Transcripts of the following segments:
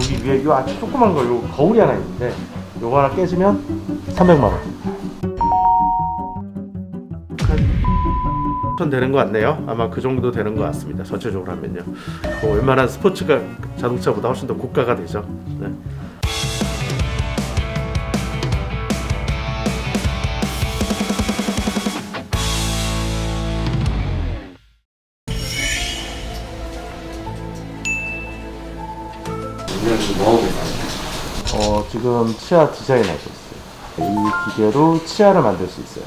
여기 위에 요 아주 조그만 거, 요 거울이 하나 있는데 요거 하나 깨지면 300만 원. 전 되는 것 같네요. 아마 그 정도 되는 것 같습니다. 전체적으로 하면요. 뭐 웬만한 스포츠가 자동차보다 훨씬 더 고가가 되죠. 네. 어, 지금 치아 디자인 하고 있어요. 이 기계로 치아를 만들 수 있어요.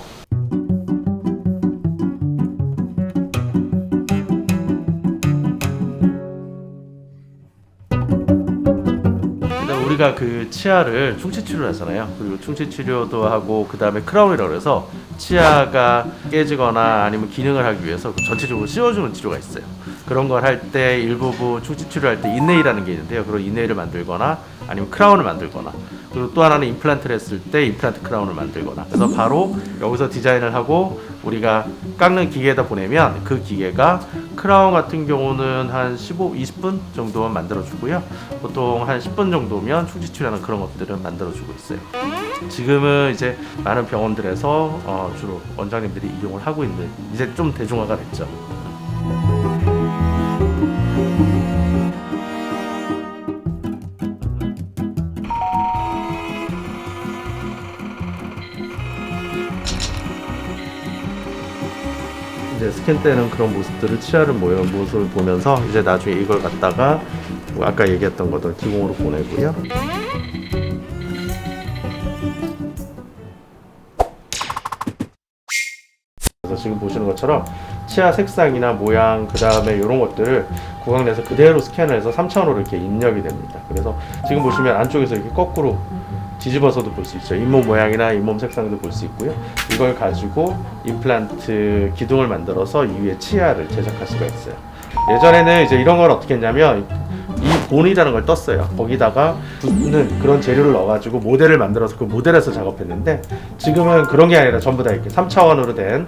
일단 우리가 그 치아를 충치 치료를 하잖아요. 그리고 충치 치료도 하고 그 다음에 크라운이라고 해서 치아가 깨지거나 아니면 기능을 하기 위해서 그 전체적으로 씌워주는 치료가 있어요. 그런 걸 할 때 일부분 충치 치료할 때 인네이라는 게 있는데요. 그런 인네이를 만들거나 아니면 크라운을 만들거나 그리고 또 하나는 임플란트를 했을 때 임플란트 크라운을 만들거나 그래서 바로 여기서 디자인을 하고 우리가 깎는 기계에다 보내면 그 기계가 크라운 같은 경우는 한 15, 20분 정도만 만들어주고요. 보통 한 10분 정도면 충치 치료하는 그런 것들은 만들어주고 있어요. 지금은 이제 많은 병원들에서 어, 주로 원장님들이 이용을 하고 있는 이제 좀 대중화가 됐죠. 스캔 때는 그런 모습들을 치아를 모여는 모습을 보면서 이제 나중에 이걸 갖다가 뭐 아까 얘기했던 것들 기공으로 보내고요. 그래서 지금 보시는 것처럼 치아 색상이나 모양 그 다음에 이런 것들을 구강 내에서 그대로 스캔을 해서 3차원으로 이렇게 입력이 됩니다. 그래서 지금 보시면 안쪽에서 이렇게 거꾸로 뒤집어서도 볼 수 있죠. 잇몸 모양이나 잇몸 색상도 볼 수 있고요. 이걸 가지고 임플란트 기둥을 만들어서 이 위에 치아를 제작할 수가 있어요. 예전에는 이제 이런 걸 어떻게 했냐면 이 본이라는 걸 떴어요. 거기다가 붙는 그런 재료를 넣어가지고 모델을 만들어서 그 모델에서 작업했는데 지금은 그런 게 아니라 전부 다 이렇게 3차원으로 된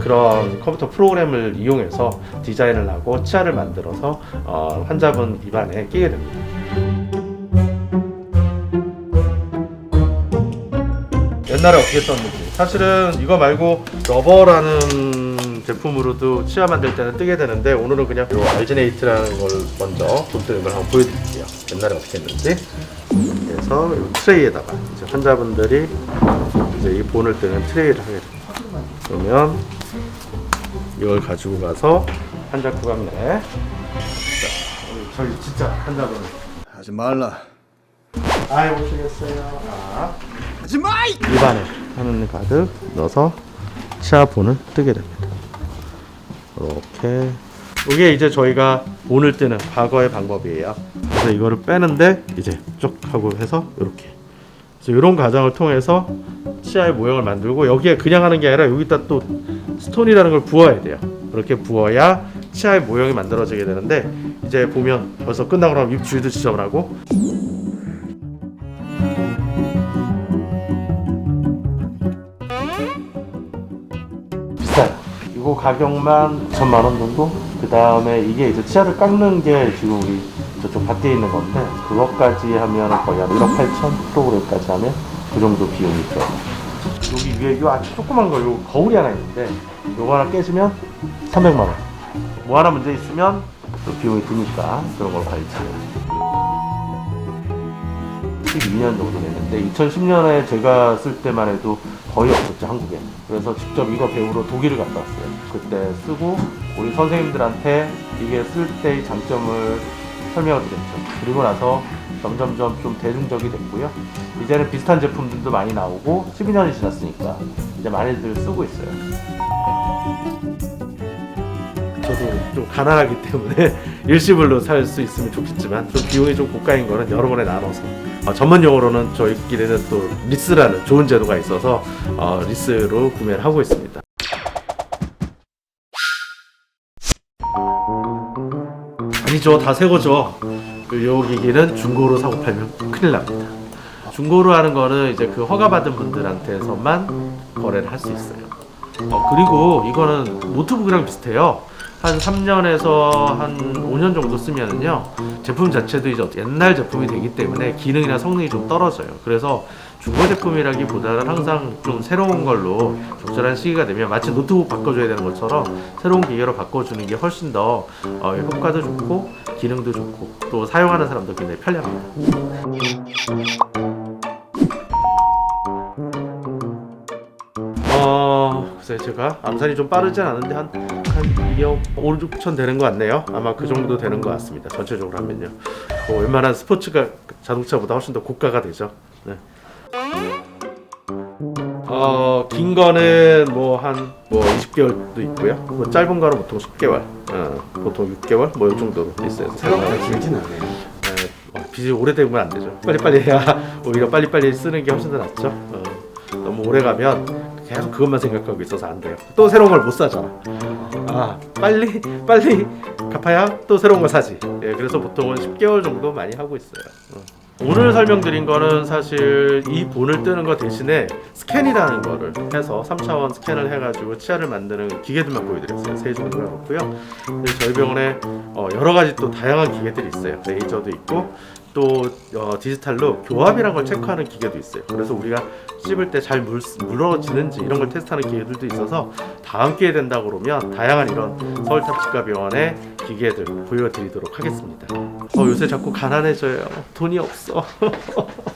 그런 컴퓨터 프로그램을 이용해서 디자인을 하고 치아를 만들어서 어, 환자분 입안에 끼게 됩니다. 옛날에 어떻게 썼는지 사실은 이거 말고 러버라는 제품으로도 치아 만들 때는 뜨게 되는데 오늘은 그냥 이 알지네이트라는 걸 먼저 돈 뜨는 걸 한번 보여드릴게요. 옛날에 어떻게 했는지. 그래서 이 트레이에다가 이제 환자분들이 이제 이 본을 뜨는 트레이를 하게 됩니다. 그러면 이걸 가지고 가서 환자 구강 내에 자, 저희 진짜 환자분. 하지 말라. 아이 오시겠어요. 아. 하지 마! 입안에 하는 가득 넣어서 치아 본을 뜨게 됩니다. 이렇게 이게 이제 저희가 본을 뜨는 과거의 방법이에요. 그래서 이거를 빼는데 이제 쭉 하고 해서 이렇게 그래서 이런 과정을 통해서 치아의 모형을 만들고 여기에 그냥 하는 게 아니라 여기다 또 스톤이라는 걸 부어야 돼요. 그렇게 부어야 치아의 모형이 만들어지게 되는데 이제 보면 벌써 끝나고 나면 입 주위도 지저분하고 이거 가격만 2천만 원 정도? 그 다음에 이게 이제 치아를 깎는 게 지금 우리 저쪽 밭에 있는 건데 그것까지 하면 거의 한 1억 8천 프로그램까지 하면 그 정도 비용이 들어요. 여기 위에 요 아주 조그만 거, 요 거울이 하나 있는데 요거 하나 깨지면 300만 원. 뭐 하나 문제 있으면 또 비용이 드니까 그런 걸 관리해요. 12년 정도 됐는데 2010년에 제가 쓸 때만 해도 거의 없었죠 한국에. 그래서 직접 이거 배우러 독일을 갔다 왔어요. 그때 쓰고 우리 선생님들한테 이게 쓸 때의 장점을 설명을 드렸죠. 그리고 나서 점점점 좀 대중적이 됐고요. 이제는 비슷한 제품들도 많이 나오고 12년이 지났으니까 이제 많이들 쓰고 있어요. 저도 좀 가난하기 때문에 일시불로 살 수 있으면 좋겠지만 좀 비용이 좀 고가인 거는 여러 번에 나눠서 어, 전문 용어로는 저희끼리는 또 리스라는 좋은 제도가 있어서 어, 리스로 구매를 하고 있습니다. 아니죠, 다 새 거죠. 그요 기기는 중고로 사고 팔면 큰일 납니다. 중고로 하는 거는 이제 그 허가받은 분들한테서만 거래를 할 수 있어요. 어, 그리고 이거는 노트북이랑 비슷해요. 한 3년에서 한 5년 정도 쓰면은요 제품 자체도 이제 옛날 제품이 되기 때문에 기능이나 성능이 좀 떨어져요. 그래서 중고 제품이라기보다는 항상 좀 새로운 걸로 적절한 시기가 되면 마치 노트북 바꿔줘야 되는 것처럼 새로운 기계로 바꿔주는 게 훨씬 더 어, 효과도 좋고 기능도 좋고 또 사용하는 사람도 굉장히 편리합니다. 어, 글쎄 제가 암산이 좀 빠르진 않은데 한, 한 2억 5, 6천 되는 것 같네요. 아마 그 정도 되는 것 같습니다. 전체적으로 하면요. 어, 웬만한 스포츠가 자동차보다 훨씬 더 고가가 되죠. 네. 어, 긴 거는 뭐한뭐 20개월도 있고요. 뭐 짧은 거는 보통 10개월, 어, 보통 6개월 뭐 이 정도로 있어요. 생각보다 길진 않네요. 네, 어, 빚이 오래되면 안 되죠. 빨리빨리 해야 오히려 빨리빨리 쓰는 게 훨씬 더 낫죠. 어, 너무 오래 가면 계속 그것만 생각하고 있어서 안 돼요. 또 새로운 걸 못 사잖아. 아 빨리 빨리 갚아야 또 새로운 거 사지. 예, 그래서 보통은 10개월 정도 많이 하고 있어요. 어. 오늘 설명드린 거는 사실 이 본을 뜨는 거 대신에 스캔이라는 거를 해서 3차원 스캔을 해가지고 치아를 만드는 기계들만 보여드렸어요. 세 종류가. 그래서 저희 병원에 어, 여러 가지 또 다양한 기계들이 있어요. 레이저도 있고 또 어, 디지털로 교합이라는 걸 체크하는 기계도 있어요. 그래서 우리가 씹을 때 잘 물러지는지 이런 걸 테스트하는 기계들도 있어서 다음 기회 된다 그러면 다양한 이런 서울 탑치과병원의 기계들 보여드리도록 하겠습니다. 어, 요새 자꾸 가난해져요. 돈이 없어.